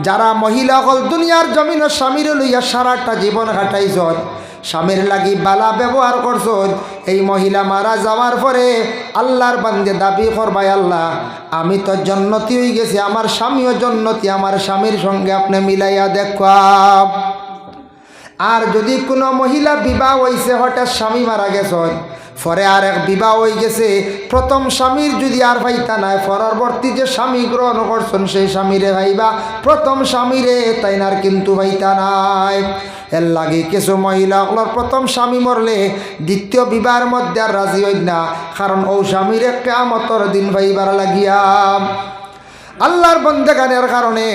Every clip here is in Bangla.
যারা মহিলা হল দুনিয়ার জমিন স্বামীর লইয়া সারাটা জীবন কাটাইছ স্বামীর লাগি বালা ব্যবহার করছ এই মহিলা মারা যাওয়ার পরে আল্লাহর বান্দে দাবি করবাই আল্লাহ, আমি তো জন্নতি হয়ে গেছি, আমার স্বামীও জন্নতি, আমার স্বামীর সঙ্গে আপনি মিলাইয়া দেখাব আর যদি কোনো মহিলা বিবাহ হয়েছে হঠাৎ স্বামী মারা গেছেন পরে আর এক বিবাহ হয়ে গেছে। প্রথম স্বামীর যদি আর ভাইতা নাই, পরবর্তী যে স্বামী গ্রহণ করছেন, সেই স্বামীরে ভাইবা। প্রথম স্বামীরে তাইনার কিন্তু ভাইতা নাই। এর লাগে কিছু মহিলা ওগুলোর প্রথম স্বামী মরলে দ্বিতীয় বিবাহের মধ্যে আর রাজি হই না, কারণ ও স্বামীরে কেমতর দিন ভাইবার লাগিয়া। আল্লাহর বন্দেগানের কারণে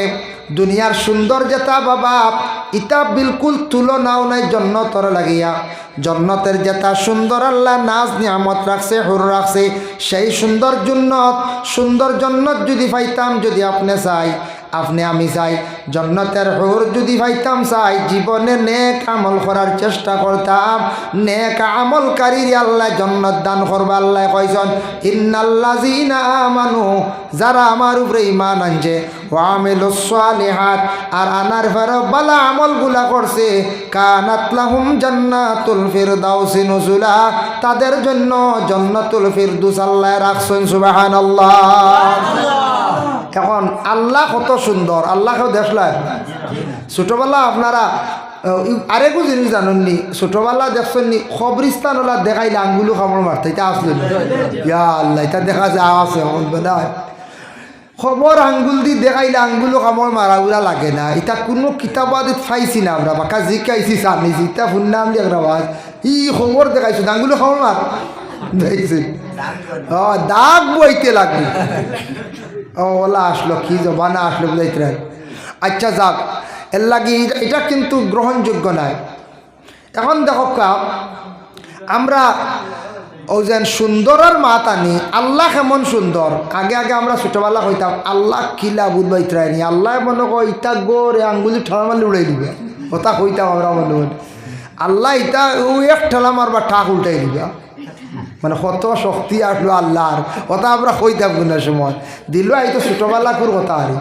দুনিয়ার সুন্দর যেটা বাবা, ইতা বিলকুল তুলনাও নাই জন্নতর লাগিয়া। জন্নতের জেতা সুন্দর আল্লাহ নাচ নিয়ামত রাখছে, হুর রাখছে, সেই সুন্দর জন্নত সুন্দর জন্নত যদি পাইতাম যদি আপনি চাই। আপনি আমি চাই। জন্নতের হুর যদি পাইতাম চাই, জীবনে নেক আমল করার চেষ্টা করতাম। নেক আমলকারীর আল্লাহ জন্নত দান করবা, আল্লাহ কয়জন? ইন্নাল্লাযীনা আমানু, যারা আমার উপরে ইমান আনছে। ওয়ামিলুসসালিহাত আর আনার ফের বালা আমলগুলা করছে। কানাত লাহুম জান্নাতুল ফিরদাউসি নুজুলা, তাদের জন্য জান্নাতুল ফিরদৌস আল্লাহ রাখছেন, সুবহানাল্লাহ। এখন আল্লাহ কত সুন্দর, আল্লাহকেও দেখলেন ছোটোবেলা আপনারা আরেকু জিনিস জানেননি, ছোটোবেলা দেখছেন খবরিস্তান ওলা দেখাইলে আঙ্গুলো খাবার মারতে, এটা আসলেন। ইয়া আল্লাহ, এটা দেখা যায় আছে এখন বেদায় খবর আঙ্গুল দি দেখাইলে আঙ্গুলো কামড় মারা লাগে না। এটা কোনো কিতাবাদিত পাইছি না আমরা, বাকা জিকাইছি জানিছি এটা শুনলাম দিয়ে রাবাজ ই খবর দেখাইছো, আঙ্গুলো খামড় মার। দেখছি। দাগ বইতে লাগবে। ওলা আসলো, কি জবানা আসলো বুঝাইতে আচ্ছা যাক, এর লাগি এটা কিন্তু গ্রহণযোগ্য নাই। এখন দেখো আমরা ও যেন সুন্দরের মাত আনি, আল্লাহ কেমন সুন্দর। আগে আগে আমরা ছোটবেলা হইতাম, আল্লাহ কিলা বুধবাই নি আল্লাহ মনে কর, ইটা গোরে আঙ্গুলি ঠেলা মারলে উড়াই দিবে। ওটা হইতাম আমরা মনে করি আল্লাহ ইটা ও এক ঠেলা মারবা ঠাক উল্টাই দিবে। মানে কত শক্তি আসলো আল্লাহর। ওটা আমরা হইতাম কোন সময়। দিল এই তো ছোটবেলা কুর কথা আরে।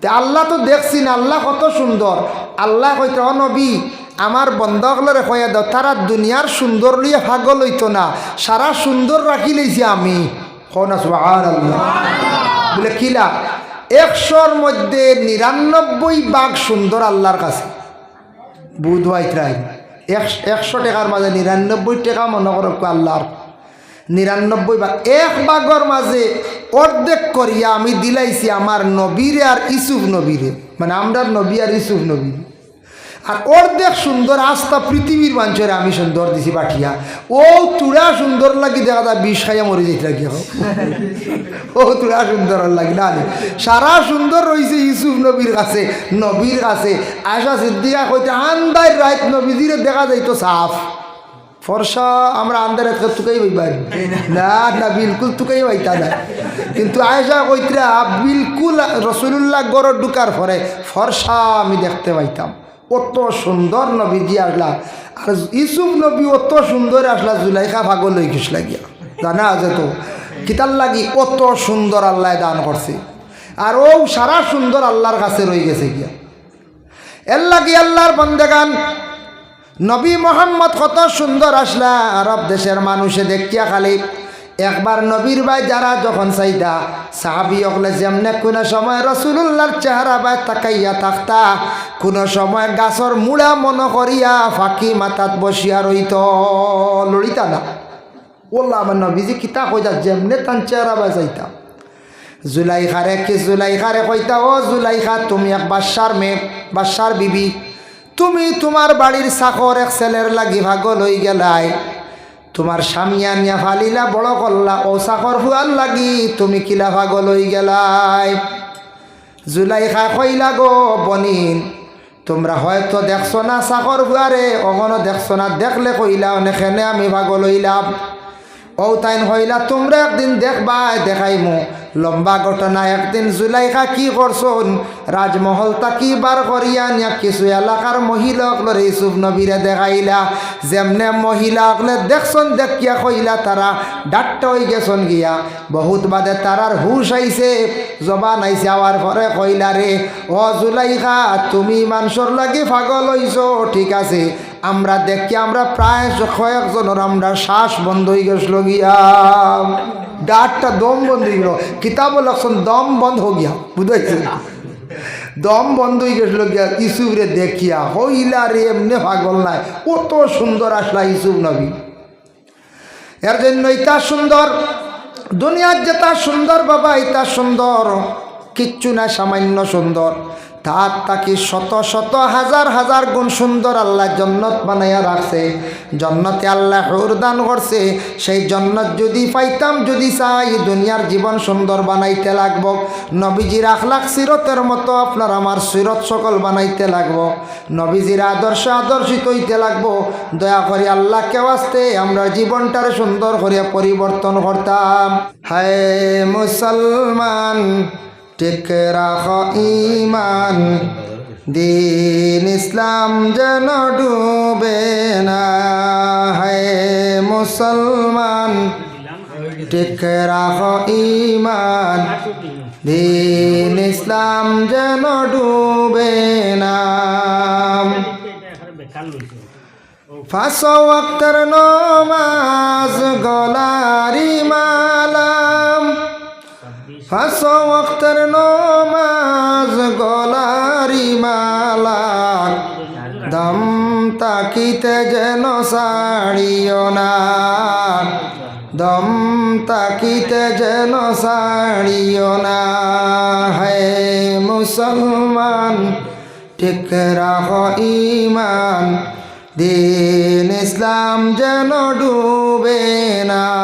তে আল্লাহ তো দেখছি না, আল্লাহ কত সুন্দর। আল্লাহ কইতে, অ নবী, আমার বন্ধকলরে কয়া দাও, তারা দুনিয়ার সুন্দর লিয়ে ভাগল হইতো না। সারা সুন্দর রাখি লইছি আমি। বলে কিলা একশোর মধ্যে নিরানব্বই বাঘ সুন্দর আল্লাহর কাছে। বুধ রাই একশো টাকার মাঝে নিরানব্বই টাকা মনে করো আল্লাহর। নিরানব্বই ভাগ এক ভাগর মাঝে অর্ধেক করিয়া আমি দিলাইছি আমার নবীরে আর ইসুফ নবীরে। মানে আমরা নবী আর ইসুফ নবীরে আর অর্ধেক সুন্দর আস্থা পৃথিবীর মানুষের আমি সুন্দর দিছি পাঠিয়া ও তুড়া সুন্দর লাগি দেখা যায় বিষ খাইয়া মরে যেতে লাগি ও তুড়া সুন্দর লাগি না সারা সুন্দর রয়েছে ইসুফ নবীর কাছে নবীর কাছে। আয়সা সিদ্দিকা কইতে আন্দার রাত নবীজিরে দেখা যাইতো সাফ। ফর্সা আমরা আন্দার তুকাই পাই না না, বিলকুল তুকাই পাইতা না। কিন্তু আয়সা কইতরা, বিলকুল রসুল্লাহ গড় ঢুকার পরে ফর্সা আমি দেখতে পাইতাম। অত সুন্দর নবীজি আসলা। আর ইসুফ নবী অত সুন্দর আসলা, জুলাইখা ভাগল লই গেছ লাগিয়া। জানা আছে তো? কিতার লাগি অত সুন্দর আল্লাহ দান করছে। আর ও সারা সুন্দর আল্লাহর কাছে রয়ে গেছে গিয়া। এর লাগি আল্লাহর বন্দেগান নবী মোহাম্মদ কত সুন্দর আসলা, আরব দেশের মানুষে দেখিয়া খালি। একবার নবীর ভাই যারা যখন চাইতা সাহাবি অকলে যেমনে কোনো সময় রসুল্লাহর চেহারা বাই তাকাইয়া থাকতা, কোনো সময় গাছর মুড়া মন করিয়া ফাঁকি মাথাত বসিয়া রইত। লড়িতা না। ওল্লা আমার নবীজি কিতা কইতা, যেমনে তান চেহারা বাই চাইতা। জুলাইখারে কি জুলাইখারে কইতা, ও জুলাইখা, তুমি এক বাদশার মেয়ে, বাদশার বিবি। তুমি তোমার বাড়ির চাকর এক ছেলের লাগি ভাগল হয়ে গেলাই। তোমার স্বামী আনিয়া ফালিলা বড় করলা, ও চাকর হুয়ার লাগি তুমি কিলা ভাগল হয়ে গেলাই। জুলাইখা কইলা গো বনিন, তোমরা হয়তো দেখছ না চাকর হুয়ারে অগনো দেখছ না, দেখলে কইলা অনেকেনে আমি ভাগল হইলাম ও তাইন হইলা তোমরা একদিন দেখবাই, দেখাইমু। লম্বা ঘটনা, একদিন জুলাইখা কি করছন রাজমহল তাকি বার করিয়া নিয়া কিছু এলাকার মহিলা অকলর ইসুফ নবীরে দেখাইলা। যেমনে অকলে দেখছন দেখিয়া কইলা তারা ডাক্তার হয়ে গেছন গিয়া। বহুত বাদে তারার হুশ আইছে জবান আইছে আওয়ার পরে কইলা রে ও জুলাইখা, তুমি মানুষের লাগি পাগল হইছ ঠিক আছে। আমরা দেখি, আমরা প্রায় কয়েকজনের আমরা শ্বাস বন্ধ হয়ে গেছিল গিয়া। ডাটটা দম বন্ধ হয়ে গেল কিতাব লক্ষণ দম বন্ধ হয়ে গিয়া বুঝাইছে দম বন্ধ হয়ে গেছিল গিয়া ইসুফরে দেখিয়া হইলা রে এমনি পাগল নাই কত সুন্দর আসলা ইসুফ নবী এর জন্য ইতা সুন্দর দুনিয়ার যেটা সুন্দর বাবা ইতা সুন্দর কিচ্ছু না সামান্য সুন্দর তার তাকে শত শত হাজার হাজার গুণ সুন্দর আল্লাহ জন্নত বানাইয়া রাখছে। জন্নতে আল্লাহ দান করছে। সেই জন্নত যদি পাইতাম, যদি চাই দুনিয়ার জীবন সুন্দর বানাইতে লাগব। নবীজির আখলাখ সিরতের মতো আপনার আমার সিরত সকল বানাইতে লাগব। নবীজির আদর্শ আদর্শিত হইতে লাগবো। দয়া করে আল্লাহ কেউ আসতে আমরা জীবনটার সুন্দর করে পরিবর্তন করতাম। হায় মুসলমান টেক রাখ ইমান, দিন ইসলাম যেন ডুবে না। হায় মুসলমান টেক রাখ ইমান, দিন ইসলাম যেন ডুবে না। ফাঁস ওয়াক্তর নমাজ গলারি মালাম ফাঁস ওয়াক্তর নমাজ, গলারি মালাম দম তাকিতে যেন সাড়িও না। দম তাকিতে যেন সাড়িও না। হে মুসলমান, ঠিক রাখ ইমান দিন ইসলাম যেন ডুবে না।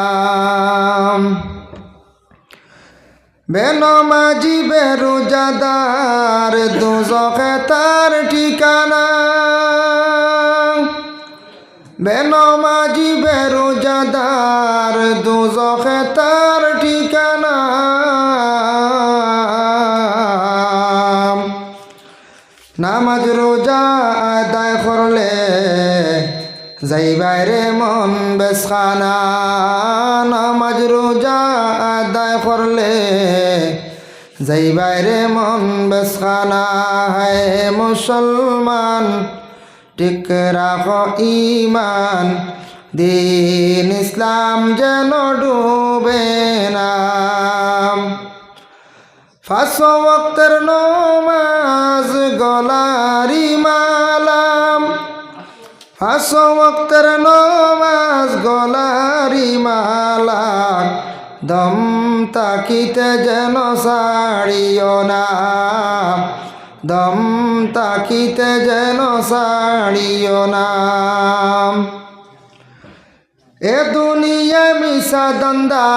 বেনমাজি বেরুজাদার, দুজকে তার ঠিকানা। বেনমাজি বেরুজাদার, দুজকে তার ঠিকানা। নামাজ রোজা আদায় করলে যাইবারে মন বেসখানা নামাজ রোজা আদায় করলে যাইবারে মন বেসখানা হয় মুসলমান টিক রাখ ইমান দিন ইসলাম যেন ডুবে না। ফাঁস ওয়াক্তের নমাজ গলারি মালাম ফাঁস ওয়াক্তের নমাজ গলারি মালাম দম তাকিতে যেন সাড়িও না। দম তাকিতে যেন সাড়িও না। এ দুনিয়া মিশা দন্দা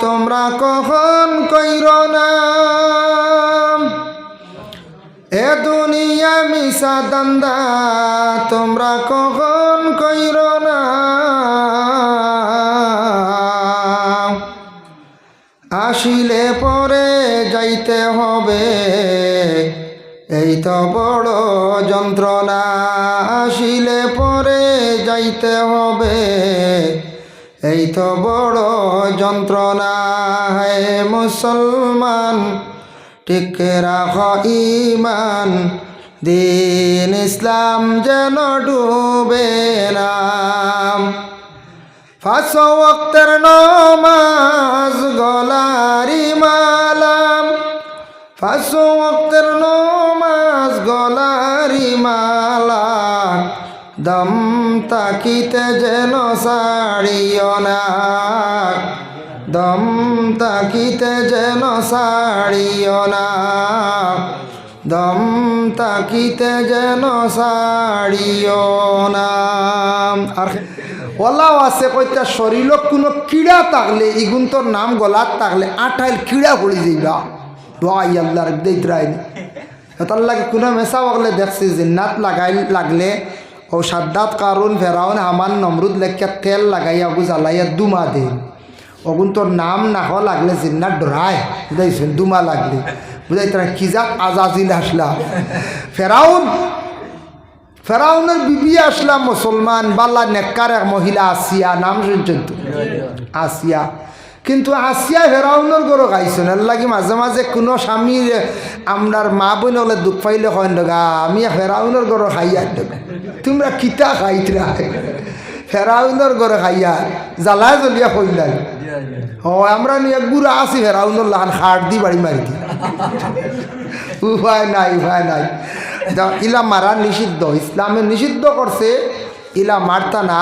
তোমরা কখন কইর না? এ দুনিয়া মিশা দন্দা তোমরা কখন কইর না? আসিলে পরে যাইতে হবে। এই তো বড় যন্ত্রণা। আসিলে পরে যাইতে হবে। এই তো বড় যন্ত্রণা। হে মুসলমান, ঠিক রাখ ইমান দিন ইসলাম যেন ডুবে না। ফাঁস ওয়াক্তের নমাজ গলারি মালাম। ফাঁস ওয়াক্তের নমাজ গলারি মালাম। দম তাকিতে যেন সাড়িও না। দম তাকিতে যেন সাড়িও না। দম তাকিতে যেন সাড়িও না। আর ওলাও আছে, কইতা শরীরত কোনো কিড়া থাকলে ইগুন তোর নাম গলাত থাকলে আঠাইল কিড়া পড়ি যাইবা। দোয়াই আল্লাহর দেইতরাইনি। তার লাগে কোনো মেসা বগলে দেখছি, জিন্নাত লাগাই লাগলে ও সাদ্দাত কারুন ফেরাউন, হামান, নমরুদ লেখিয়া তেল লাগাইয়া গু জ্বালাইয়া দুমা দে অগুন তোর নাম না হওয়া লাগলে জিন্নার ডরায়, বুঝাইছেন? দুমা লাগলে। বুঝাই তারা কিজাত আজাজিল আসলা ফেরাউন ফেরাউনের বিবি আসলাম মুসলমান, বাল্লা নেককার এক মহিলা, আসিয়া, নাম শুনছেন তো আসিয়া। কিন্তু আসিয়া ফেরাউনের গরু খাইছেন এর লাগি মাঝে মাঝে কোনো স্বামীর আপনার মা বোন হলে দুঃখ পাইলে হয় ডগা, আমি ফেরাউনের গরু খাইয়া ডগা। তোমরা কিতা খাইতরা ফেরাউনের গরু খাইয়া জ্বালা জ্বলিয়া কইলাই ও আমরা নিয়ে গুড়া আছি, ফেরাউনের লাহান হাট দি বাড়ি মারি দি। উপায় নাই উপায় নাই। ইলা মারা নিষিদ্ধ। ইসলামে নিষিদ্ধ করছে, ইলা মারতা না,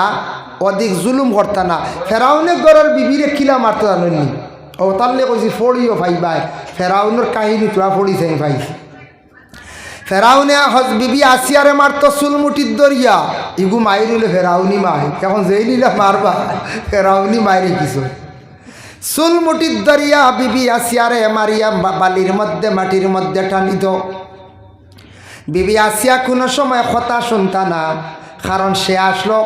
অধিক জুলুম করতা না। ফেরাউনের ঘরের বিবিরে কিলা মারতে জানেননি? ও তাহলে কইছি, ফড়িও ভাই ভাই, ফেরাউনের কাহিনী তোরা ফড়িছে ভাই। ফেরাউনে বিবি আসিয়ারে মারতো চুলমুটির দরিয়া। ইগু মাইরিলে ফেরাউনি মাই এখন যেই নিলে মারবা, ফেরাউনি মাইরে কিছু। চুলমুটির দরিয়া বিবি আসিয়ারে মারিয়া বালির মধ্যে, মাটির মধ্যে টানিত। বিবি আসিয়া কোনো সময় কথা শুনতা না। কারণ সে আসলো,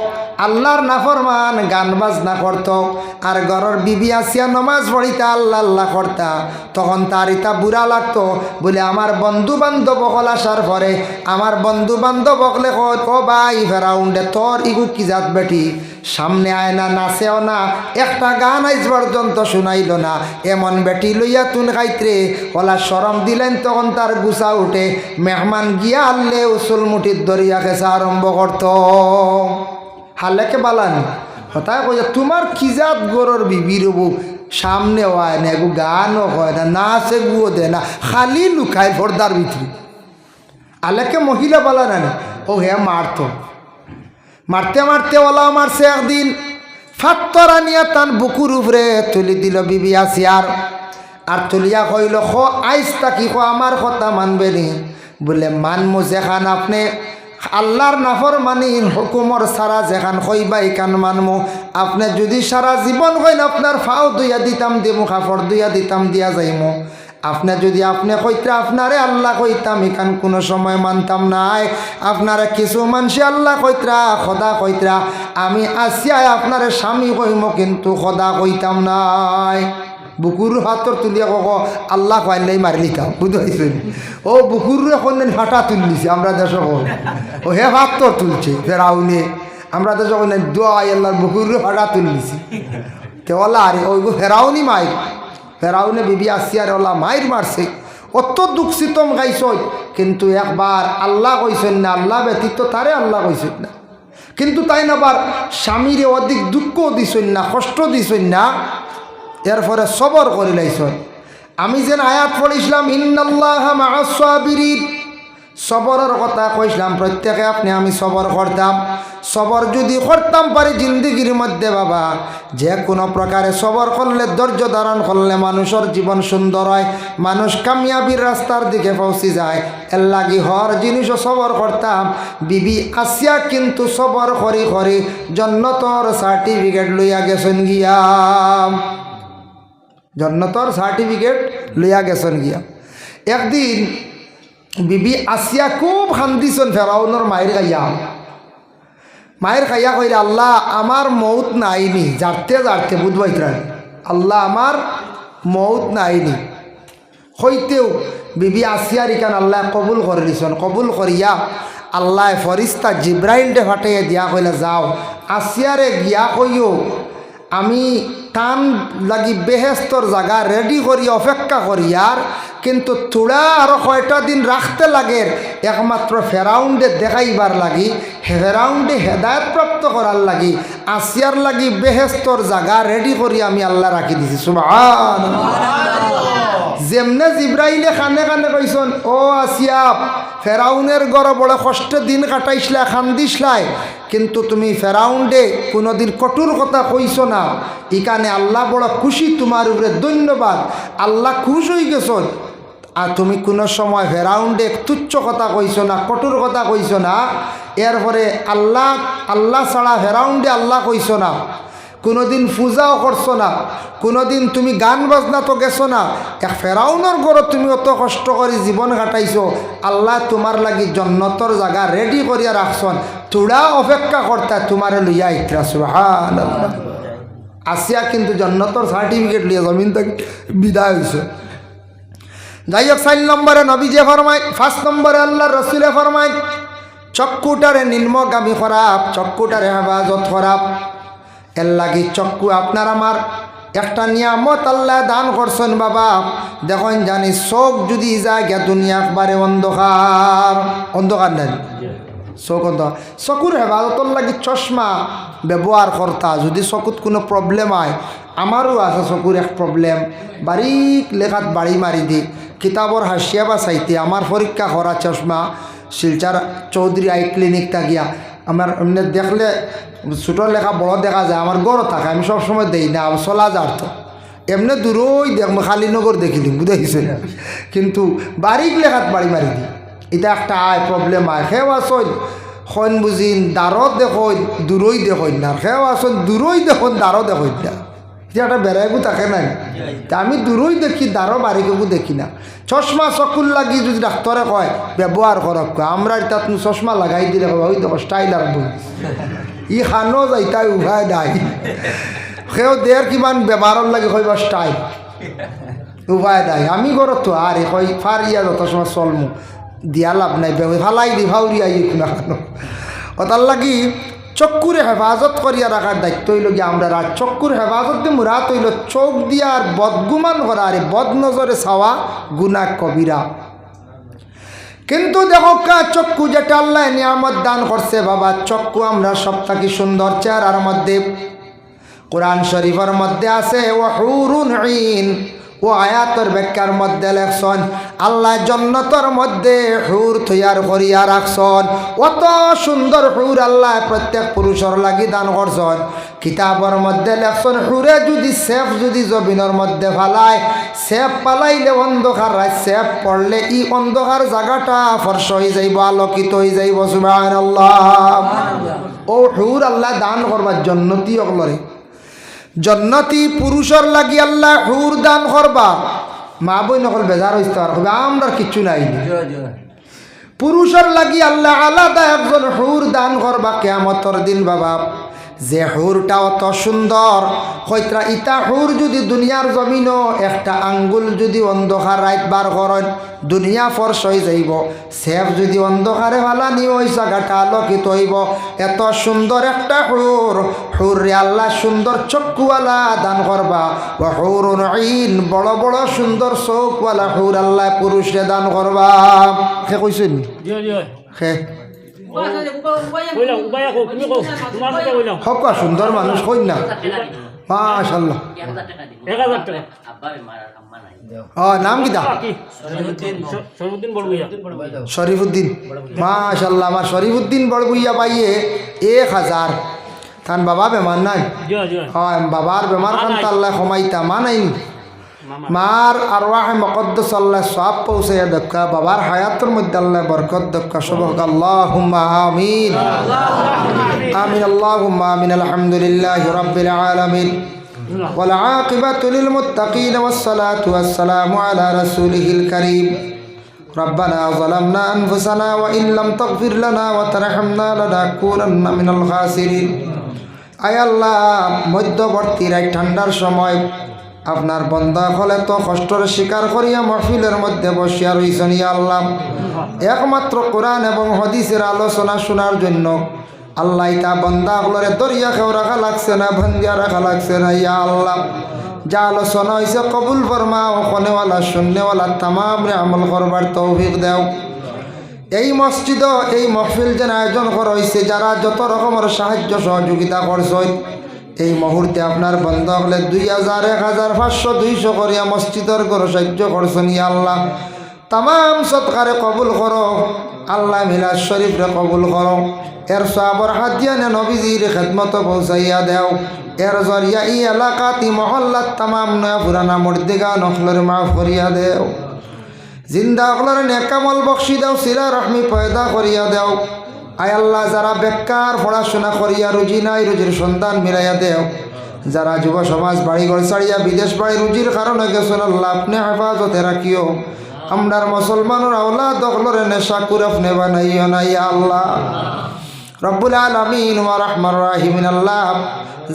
আল্লাহর নাফরমান গান বাজনা করত, আর ঘরের বিবি আসিয়া নমাজ পড়িতা আল্লাহ আল্লাহ করতা। তখন তার ইতা বুড়া লাগতো, বলে, আমার বন্ধু বান্ধব হল আসার পরে, আমার বন্ধু বান্ধব হকলে ও ভাই ফেরাউন্ডে, তোর ইগু কি জাত বেটি? সামনে আয় না, নাচেও না, একটা গান আইজ পর্যন্ত শুনাইল না। এমন বেটি লইয়া তুন খাইত্রে। ওলা সরম দিলেন তখন তার গুছা উঠে, মেহমান গিয়া আনলে উসুল মুঠির দরিয়া খেসা আরম্ভ করত। হালেকে বালানি। হতায় কই তোমার কিজাত গরর বিবির বউ? সামনে হয় না এগু গানও হয় না নাচে গুও দেয় না, খালি লুকায় পর্দার ভিতরে। আলেকে মহিলা বালা না ও হে মারতো। মারতে মারতে ওলা মারছে একদিন। ফাত্তরা নিয়ে তান বুকুর উপরে তুলি দিল বিবি আসিয়ার। আর তুলিয়া কইল, খ আইস তাকি খ, আমার কথা মানবে নি? বলে, মানমু যেখান আপনি। আল্লাহর নাফর মানি হুকুমর সারা যেখান কইবা এখান মানমু। আপনি যদি সারা জীবন কইন আপনার ফাও দুইয়া দিতাম দিমু কাপড় দুইয়া দিতাম দিয়া যাইমু। আপনি যদি আপনি কইতা আপনারে আল্লাহ কইতাম এখান কোনো সময় মানতাম নাই। আপনারে কিছু মানসি আল্লাহ কইতরা, খদা কইতরা। আমি আসিয়ায় আপনারে স্বামী কইম কিন্তু খদা কইতাম নাই। বুকুর হাতর তুলিয়া কক আল্লাহ কইলেই মারি লিতাম বুঝতে ও বুকুর এখন ফাটা তুললিছে আমরা দেশ ও হে হাতর তুলছে ফেরাউনে আমরা দেশ দোয়া আল্লাহর বুকুর ফাটা তুললিছি কেওয়ালা আরে ওই ফেরাউনি মাই ফেরাউনে বিবি আসিয়ার ওলা মাইর মারছে অত দুঃখ সিতম গাইছ কিন্তু একবার আল্লাহ কইছেন না, আল্লাহ ব্যতীত তারে আল্লাহ কইছেন না। কিন্তু তাই না আবার স্বামীরে অধিক দুঃখ দিছেন না, কষ্ট দিছেন না। এরপরে সবর করে লাইছেন আমি যেন আয়াত পড়িছিলাম, ইন্নাল্লাহ মাসাবিরিন সবরের কথা কইছিলাম, প্রত্যেকে আপনি আমি সবর করতাম। সবর যদি করতাম পারি জিন্দগির মধ্যে, বাবা। যে কোনো প্রকারে সবর করলে, ধৈর্য ধারণ করলে মানুষের জীবন সুন্দর হয়। মানুষ কামিয়াবির রাস্তার দিকে পৌঁছে যায়। এর লাগি হর জিনিসও সবর করতাম। বিবি আসিয়া কিন্তু সবর করি করি জন্নতর সার্টিফিকেট লইয়া গেছেন গিয়াম জন্নতর সার্টিফিকেট লইয়া গেছেন গিয়া। একদিন বিবি আসিয়া খুব শান্তিছন ফেরাউনের মায়ের খাইয়া মায়ের খাইয়া কইলে, আল্লাহ, আমার মৌত নাইনি। জারতে জারতে বুধবাইতরা আল্লাহ, আমার মৌত নাইনি। হইতেও বিবি আসিয়ার ইকান আল্লাহ, কবুল করে দিছন কবুল করিয়া আল্লাহ ফরিস্তা জিব্রাইলটে ফাটাইয়া দিয়া কইলে, যাও। আসিয়ারে গিয়া কইও আমি টান লাগি বেহেস্তর জায়গা রেডি করি অপেক্ষা করি আর কিন্তু তোড়া আরও কয়টা দিন রাখতে লাগে একমাত্র ফেরাউন্ডে দেখাইবার লাগি ফেরাউন্ডে হেদায়ত প্রাপ্ত করার লাগি আসিয়ার লাগি বেহেস্তর জায়গা রেডি করি আমি আল্লাহ রাখি দিছি। সুবাহ যেমনে জিব্রাইলে খানে খানে কইসন ও আসিয়া ফেরাউনের গড় বড় কষ্ট দিন কাটাইছিলা খান্দিসলাই কিন্তু তুমি ফেরাউন্ডে কোনোদিন কঠোর কথা কইস না। ইকানে আল্লাহ বড় খুশি, তোমার উপরে ধন্যবাদ। আল্লাহ খুশ হয়ে গেছ আর তুমি কোনো সময় ফেরাউন্ডে তুচ্ছ কথা কইছো না, কঠোর কথা কইছো না, এরপরে আল্লাহ আল্লাহ ছাড়া ফেরাউন্ডে আল্লাহ কইছো না। কোনোদিন পূজাও করছ না, কোনোদিন তুমি গান বাজনা তো গেছো না, এক ফেরাউনের ঘরত তুমি অত কষ্ট করে জীবন কাটাইছো, আল্লাহ তোমার লাগি জন্নতর জায়গা রেডি করিয়া রাখছন তোরা অপেক্ষা করতা তোমারে লইয়া ইতরা সুহান আসিয়া কিন্তু জন্নতর সার্টিফিকেট লিয়ে জমিন থেকে বিদায় হয়েছে যাই হোক চার নম্বরে নবীজে ফরমায় ফার্স্ট নম্বরে আল্লাহ রসুলে ফরমায় চক্ষুটারে নিম্নগামী খারাপ চক্ষুটারে হেফাজত খারাপ এর লাগি চক্ষু আপনার আমার। একটা নিয়ামত আল্লাহ দান করছেন বাবা। দেখুন জানি চোখ যদি যায় গে দুনিয়া একবারে অন্ধকার। অন্ধকার নেন চোখ অন্ধকার। চকুর হেফাজতর লাগি চশমা ব্যবহার কর্তা। যদি চকুত কোনো প্রবলেম হয়, আমারও আছে চকুর এক প্রবলেম বারিক লেখাত বাড়ি মারি দি কিতাবর হাসিয়া বা চাইতে আমার পরীক্ষা করা চশমা শিলচার চৌধুরী আই ক্লিনিক থাকিয়া আমার এমনি দেখলে ছোটো লেখা বড় দেখা যায় আমার গড় থাকে, আমি সবসময় দেই না চলা যার তো। এমনি দূরই দেখ খালি নগর দেখিলিম না কিন্তু বারিক লেখাত বাড়ি মারি দিই এটা একটা আয় প্রবলেম আয় সেও আসন সন বুঝিন দাঁড়ত দেখ দূরই দেখ না, সেও আসন দূরই দেখোন দাঁড়ো দেখ না। এটা একটা বেড়াইবো থাকে নাই। তা আমি দূরই দেখি দাঁড়ো বাড়িকেও দেখি না। চশমা চকুর লাগি যদি ডাক্তরে কয় ব্যবহার কয়। আমরা তাত চশমা লাগাই দিলে ওই দেখো স্টাইল আর ই খানো যাই তাই উভাই নাই সেও দেৰ কিমান বেমাৰৰ লাগি কইব স্টাইল উপায় নাই আমি ঘৰত তো আরে কই ফারিয়া যত সময় চলমু, দিয়া লাভ নাই ফালাই দি ভাউরিয়া ই খুনা খানো লাগি চক্ষুরে হেফাজত করিয়া রাখার দায়িত্ব হইল গিয়ে আমরা আর চক্ষুর হেফাজত দিয়ে মুরাত হইল, চোখ দিয়া আর বদগুমান করা আরে বদ নজরে চাওয়া গুনা কবিরা। কিন্তু দেখো কা চক্ষু যেটা আল্লাহ নিয়ামত দান করছে বাবা চক্ষু আমরা সব থাকি সুন্দর চেহারার মধ্যে। কোরআন শরীফের মধ্যে আছে ও ঈন ও আয়াতর ব্যাখ্যার মধ্যে লেখছন আল্লাহ জন্নতর মধ্যে হুর তৈয়ার করিয়া রাখছন। অত সুন্দর হুর আল্লাহ প্রত্যেক পুরুষের লাগি দান করছন। কিতাবর মধ্যে লেখছন হুরে যদি সেফ যদি জমিনের মধ্যে ফালায় সেফ পালাইলে অন্ধকার রায় সেফ পড়লে ই অন্ধকার জায়গাটা ফর্স হয়ে যাইব আলোকিত হয়ে যাইব সুবাহ আল্লাহ ও হুর আল্লাহ দান করবার জন্নতি অকলরে জন্নতি পুরুষর লাগি আল্লাহ হুর দান করবা মা বই নকল বেজার হইতে আর হবে আমরা কিচ্ছু নাই পুরুষর লাগি আল্লাহ আলাদা একজন হুর দান করবা কেমতর দিন বাবা। যে হুরটা অত সুন্দর। হইতরা ইটা হুর যদি দুনিয়ার জমিনও একটা আঙ্গুল যদি অন্ধকার রাইত বার করেন দুনিয়া ফর্স হয়ে যাইব। সেফ যদি অন্ধকারে ফালানি ওই জায়গাটা আলোকিত হইব। এত সুন্দর একটা হুর। হুর রে আল্লাহ সুন্দর চক্ষুওয়ালা দান করবা। ও হুর ঈন বড় বড় সুন্দর চৌকওয়ালা হুর আল্লাহ পুরুষরে দান করবা। সে কইছেন? সে কইলাম উপায় কো তুমি কো তোমার কথা কইলাম হক সুন্দর মানুষ কই না? মাশাল্লাহ এক হাজার টাকা। ও নাম কিতা কি সরুদ্দিন বড়বুইয়া শরীফুদ্দিন মাশাল্লাহ আমার শরীফুদ্দিন বড়বুইয়া পাইয়ে এক হাজার। তান বাবা বেমার নাই? হয় বাবার বেমার খান আল্লাহ কমাইতা মা নাই। মামা মার আরওয়াহ মকদ্দস আল্লাহ সব পৌঁছাইয়া দক্কা বাবার হায়াতের মধ্যে আল্লাহ বরকত দক্কা সবক আল্লাহ আমিন আমিন আল্লাহ আমিন আলহামদুলিল্লাহ রব্বিল আলামিন والعاقبة للمتقين والصلاة والسلام على رسوله الكريم ربنا ظلمنا أنفسنا وإن لم تغفر لنا وترحمنا لنكونن من الخاسرين আয় আল্লাহ মধ্যবর্তী রায় ঠান্ডার সময় আপনার বন্ধা হলে তো কষ্টর স্বীকার করিয়া মহফিলের মধ্যে বসিয়া রইছেন ইয়া আল্লাহ। একমাত্র কোরআন এবং হদিসের আলোচনা শোনার জন্য। আল্লাহ তা বন্দা হলরে দরিয়া খেও রাখা লাগছে না, ভঙ্গিয়া রাখা লাগছে না ইয়া আল্লাহ। যা আলোচনা হয়েছে কবুল ফরমা, ওখানেওয়ালা, শূন্যওয়ালা তামাম রে আমল করবার তৌফিক দেও। এই মসজিদ এই মহফিল যেন আয়োজন করা হয়েছে যারা যত রকমের সাহায্য সহযোগিতা করছেন এই মুহূর্তে আপনার বন্ধ হলে দুই হাজার, এক হাজার, পাঁচশো, দুইশো করিয়া মসজিদের করে সাহায্য করছেন আল্লাহ। তাম সৎকারে কবুল করো। আল্লাহ মিলাদ শরীফরে কবুল করো। এর সাবর হাতিয়া নে নবীজির খেদমত পৌঁছাইয়া দেও। এর জরিয়া ই এলাকাত মহল্লাত তামাম নয়া পুরানা মর্দিগা নখলের মাফ করিয়া দেও। জিন্দা অকলর নেকামল বক্সি দেও সিরা রহমি পয়দা করিয়া দেও। আয় আল্লাহ, যারা বেকার পড়াশোনা করিয়া রুজি নাই, রুজির সন্ধান মিলাইয়া দেও। যারা যুব সমাজ বাড়িঘর ছাড়িয়া বিদেশ বাড়ি, রুজির কারণে গেছেন আল্লাহ আপনি হেফাজতে রাখিও। আমরার মুসলমানের আওলা দখলরে নেশা কুরফ নেবা আল্লাহ। রব্বুল আলমিন ওয়া রহমান, আল্লাহ,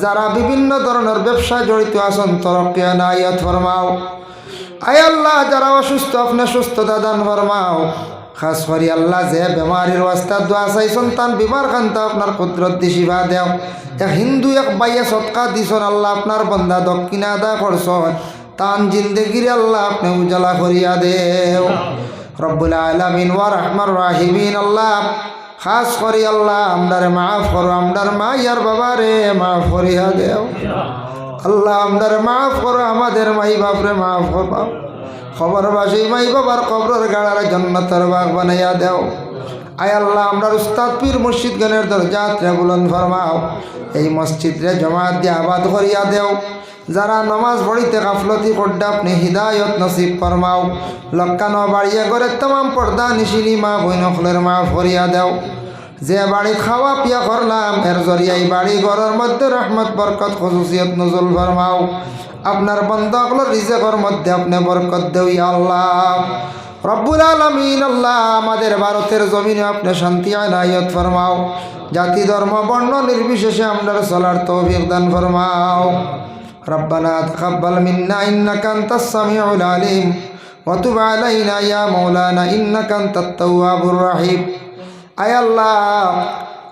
যারা বিভিন্ন ধরনের ব্যবসা জড়িত আছেন, তরক্কি নাইয়ত ফরমাও। আয় আল্লাহ, যারা অসুস্থ, আপনি সুস্থতা দান ফরমাও। খাস করি আল্লাহ যে বেমারির ওয়াস্তা দোয়া চাই সন্তান বিমার খান্তা আপনার কুদরত দি শিবা দেও। এক হিন্দু, এক বাইয়ে সৎকা দিছন, আল্লাহ আপনার বন্দা দক্ষিণা আদা করছন। তান জিন্দগির আল্লাহ আপনি উজালা করিয়া দেও। রব্বুল আলমিন ওয়া রহমান রাহিমিন, আল্লাহ খাস করি আল্লাহ আমদারে মাফ করো আমদার মা ইয়ার বাবারে মাফ করিয়া দেও। আল্লাহ আমদারে মাফ করো, আমাদের মাই বাপরে মাফ করো। খবর বাসি মাই বাবার কবরের গাড়ার জন্নতর বাগ বানাইয়া দেও। আয় আল্লাহ, আমরা উস্তাদ পীর মসজিদ গণের দরজাত্রে বুলন ফরমাও। এই মসজিদরে জমাত দিয়ে আবাদ করিয়া দেও। যারা নমাজ পড়িতে গাফলতি করডা আপনি হিদায়ত নসিব ফরমাও। লক্কানো বাড়িয়ে করে তমাম পর্দা নিশিনি মা বৈনখলের মা ফরিয়া দেও। যে বাড়ি খাওয়া পিয়া করলাম, এর জরিয়াই বাড়ি ঘরের মধ্যে রহমত, বরকত, খসুসিয়ত, নজল ফরমাও। আপনার বন্ধকলের রিজেকর মধ্যে আপনি বরকত দেও ইয়া আল্লাহ রব্বুল আলমিন আল্লাহ আমাদের ভারতের জমিনে আপনি শান্তি আনায়ত ফরমাও জাতি ধর্ম বর্ণ নির্বিশেষে আমরা চলার তৌফিক দান ফরমাও ربنا تقبل منا إنك أنت السميع العليم وتب علينا يا مولانا إنك أنت التواب الرحيم আয় আল্লাহ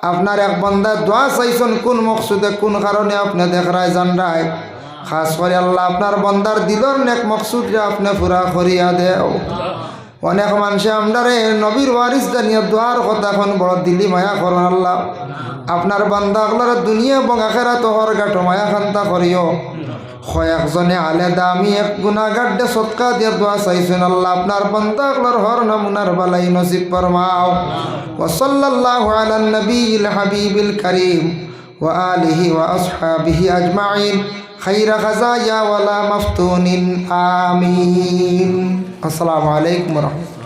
আপনার এক বন্দা দোয়া চাইছেন কোন মকসুদে কোন কারণে আপনি দেখরায় জানরায় খাস করে আল্লাহ আপনার বন্দার দিলর নেক মকসুদরে আপনি পুরা করিয়া দেও। অনেক মানুষে আমরা নবীর ওয়ারিস জানিয়ে দোয়ার কথা এখন বড় দিলি মায়া করো আল্লাহ। আপনার বান্দাগুলোর দুনিয়া এবং একেরা তোহর গাঠো মায়া খান্তা করিও। কয়েকজনে আলেদা আমি এক গুণাগার দে সৎকা দিয়ে দোয়া চাইছেন আল্লাহ। আপনার বান্দাগুলোর হর নমুনার বালাই নসিব ফরমাও। ওসল্লাহ আলান নবী হাবিবিল করিম। ওয়া আলিহি ওয়া আসহাবিহি আজমাইন। خير خزايا ولا مفتون آمين. السلام عليكم ورحمة الله.